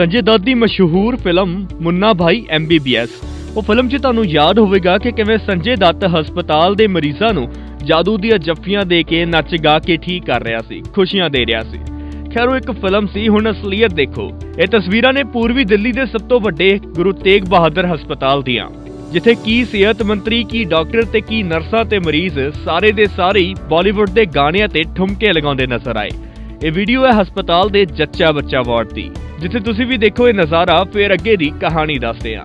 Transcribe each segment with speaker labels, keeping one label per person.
Speaker 1: ਸੰਜੇ ਦੱਤ ਦੀ ਮਸ਼ਹੂਰ ਫਿਲਮ ਮੁੰਨਾ ਭਾਈ ਐਮਬੀਬੀਐਸ ਉਹ ਫਿਲਮ 'ਚ ਤੁਹਾਨੂੰ ਯਾਦ ਹੋਵੇਗਾ ਕਿ ਕਿਵੇਂ ਸੰਜੇ ਦੱਤ ਹਸਪਤਾਲ ਦੇ ਮਰੀਜ਼ਾਂ ਨੂੰ ਜਾਦੂ ਦੀਆਂ ਜੱਫੀਆਂ ਦੇ ਕੇ ਨੱਚ ਗਾ ਕੇ ਠੀਕ ਕਰ ਰਿਹਾ ਸੀ, ਖੁਸ਼ੀਆਂ ਦੇ ਰਿਹਾ ਸੀ। ਖੈਰ, ਉਹ ਇੱਕ ਫਿਲਮ ਸੀ, ਹੁਣ ਅਸਲੀਅਤ ਦੇਖੋ। ਇਹ ਤਸਵੀਰਾਂ ਨੇ ਪੂਰਬੀ ਦਿੱਲੀ ਦੇ ਸਭ ਤੋਂ ਵੱਡੇ ਗੁਰੂ ਤੇਗ ਬਹਾਦਰ ਹਸਪਤਾਲ ਦੀਆਂ, ਜਿੱਥੇ ਕੀ ਸਿਹਤ ਮੰਤਰੀ, ਕੀ ਡਾਕਟਰ ਤੇ ਕੀ ਨਰਸਾਂ ਤੇ ਮਰੀਜ਼ ਸਾਰੇ ਦੇ ਸਾਰੇ ਹੀ ਬਾਲੀਵੁੱਡ ਦੇ ਗਾਣਿਆਂ ਤੇ ਠੁਮਕੇ ਲਗਾਉਂਦੇ ਨਜ਼ਰ ਆਏ। ਇਹ ਵੀਡੀਓ ਹੈ ਹਸਪਤਾਲ ਦੇ ਜੱਚਾ ਬੱਚਾ ਵਾਰਡ ਦੀ। ਜਿੱਥੇ ਤੁਸੀਂ ਵੀ ਦੇਖੋ ਇਹ ਨਜ਼ਾਰਾ, ਫਿਰ ਅੱਗੇ ਦੀ ਕਹਾਣੀ ਦੱਸਦੇ ਹਾਂ।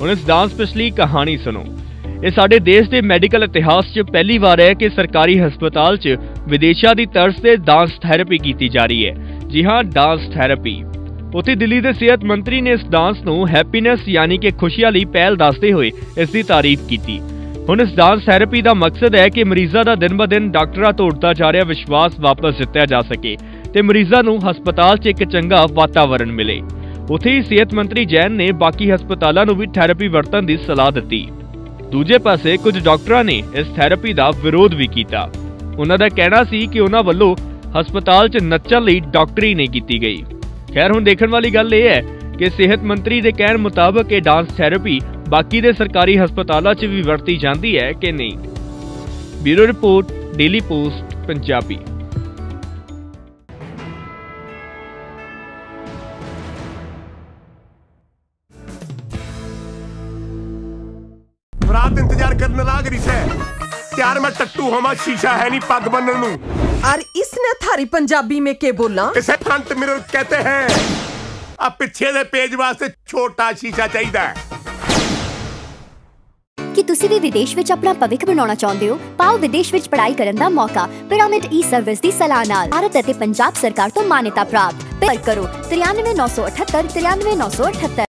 Speaker 1: ਹੁਣ ਇਸ ਡਾਂਸ ਪਿਛਲੀ ਕਹਾਣੀ ਸੁਣੋ। ਇਹ ਸਾਡੇ ਦੇਸ਼ ਦੇ ਮੈਡੀਕਲ ਇਤਿਹਾਸ 'ਚ ਪਹਿਲੀ ਵਾਰ ਹੈ ਕਿ ਸਰਕਾਰੀ ਹਸਪਤਾਲ 'ਚ ਵਿਦੇਸ਼ਾਂ ਦੀ ਤਰਜ਼ ਤੇ ਡਾਂਸ ਥੈਰੇਪੀ ਕੀਤੀ ਜਾ ਰਹੀ ਹੈ। ਜੀ ਹਾਂ ਡਾਂਸ ਥੈਰੇਪੀ ਉੱਥੇ ਦਿੱਲੀ ਦੇ ਸਿਹਤ ਮੰਤਰੀ ਨੇ ਇਸ ਡਾਂਸ ਨੂੰ ਹੈਪੀਨੈਸ ਯਾਨੀ ਕਿ ਖੁਸ਼ੀਆਂ ਲਈ ਪਹਿਲ ਦੱਸਦੇ ਹੋਏ ਇਸ ਦੀ ਤਾਰੀਫ ਕੀਤੀ। ਹੁਣ ਇਸ ਡਾਂਸ ਥੈਰੇਪੀ ਦਾ ਮਕਸਦ ਹੈ ਕਿ ਮਰੀਜ਼ਾਂ ਦਾ ਦਿਨ-ਬ-ਦਿਨ ਡਾਕਟਰਾਂ ਤੋਂ ਉੱਠਦਾ ਜਾ ਰਿਹਾ ਵਿਸ਼ਵਾਸ ਵਾਪਸ ਜਿੱਤਿਆ ਜਾ ਸਕੇ ਤੇ ਮਰੀਜ਼ਾਂ ਨੂੰ ਹਸਪਤਾਲ 'ਚ ਇੱਕ ਚੰਗਾ ਵਾਤਾਵਰਣ ਮਿਲੇ। ਉੱਥੇ ਹੀ ਸਿਹਤ ਮੰਤਰੀ ਜੈਨ ਨੇ ਬਾਕੀ ਹਸਪਤਾਲਾਂ ਨੂੰ ਵੀ ਥੈਰੇਪੀ ਵਰਤਣ ਦੀ ਸਲਾਹ ਦਿੱਤੀ। ਦੂਜੇ ਪਾਸੇ ਕੁਝ ਡਾਕਟਰਾਂ ਨੇ ਇਸ ਥੈਰੇਪੀ ਦਾ ਵਿਰੋਧ ਵੀ ਕੀਤਾ। ਉਹਨਾਂ ਦਾ ਕਹਿਣਾ ਸੀ ਕਿ ਉਹਨਾਂ ਵੱਲੋਂ ਹਸਪਤਾਲ 'ਚ ਨੱਚਣ ਲਈ ਡਾਕਟਰੀ ਨਹੀਂ ਕੀਤੀ ਗਈ। ਖੈਰ, ਹੁਣ ਦੇਖਣ ਵਾਲੀ ਗੱਲ ਇਹ ਹੈ ਕਿ ਸਿਹਤ ਮੰਤਰੀ ਦੇ ਕਹਿਣ ਮੁਤਾਬਕ ਇਹ ਡਾਂਸ ਥੈਰੇਪੀ ਬਾਕੀ ਦੇ ਸਰਕਾਰੀ ਹਸਪਤਾਲਾਂ 'ਚ ਵੀ ਵਰਤੀ ਜਾਂਦੀ ਹੈ ਕਿ ਨਹੀਂ? Bureau report, daily post, Punjabi.
Speaker 2: ਰਾਤ ਇੰਤਜ਼ਾਰ ਕਰਨ ਲੱਗ ਰਹੀ ਸੈ। ਤਿਆਰ ਮੈਂ ਟੱਟੂ ਹੋਵਾਂ ਸ਼ੀਸ਼ਾ ਹੈ ਨਹੀਂ ਪੱਗ ਬੰਨਣ ਨੂੰ
Speaker 3: और इसने थारी पंजाबी में के बोला
Speaker 2: ਇਸੇ ਫਰੰਟ ਮਿਰਰ ਕਹਤੇ ਹੈ ਆ ਪਿੱਛੇ ਦੇ ਪੇਜ ਵਾਸਤੇ ਛੋਟਾ ਸ਼ੀਸ਼ਾ ਚਾਹੀਦਾ ਹੈ
Speaker 4: ਕੀ ਤੁਸੀਂ ਵੀ ਵਿਦੇਸ਼ ਵਿੱਚ ਆਪਣਾ ਭਵਿੱਖ ਬਣਾਉਣਾ ਚਾਹੁੰਦੇ ਹੋ ਪਾਓ ਵਿਦੇਸ਼ ਵਿੱਚ ਪੜ੍ਹਾਈ ਕਰਨ ਦਾ ਮੌਕਾ ਪਿਰਾਮਿਡ ਈ ਸਰਵਿਸ ਦੀ ਸਲਾਹ ਨਾਲ ਭਾਰਤ ਅਤੇ ਪੰਜਾਬ ਸਰਕਾਰ ਤੋਂ ਮਾਨਤਾ ਪ੍ਰਾਪਤ ਪਰ ਕਰੋ 93978 93978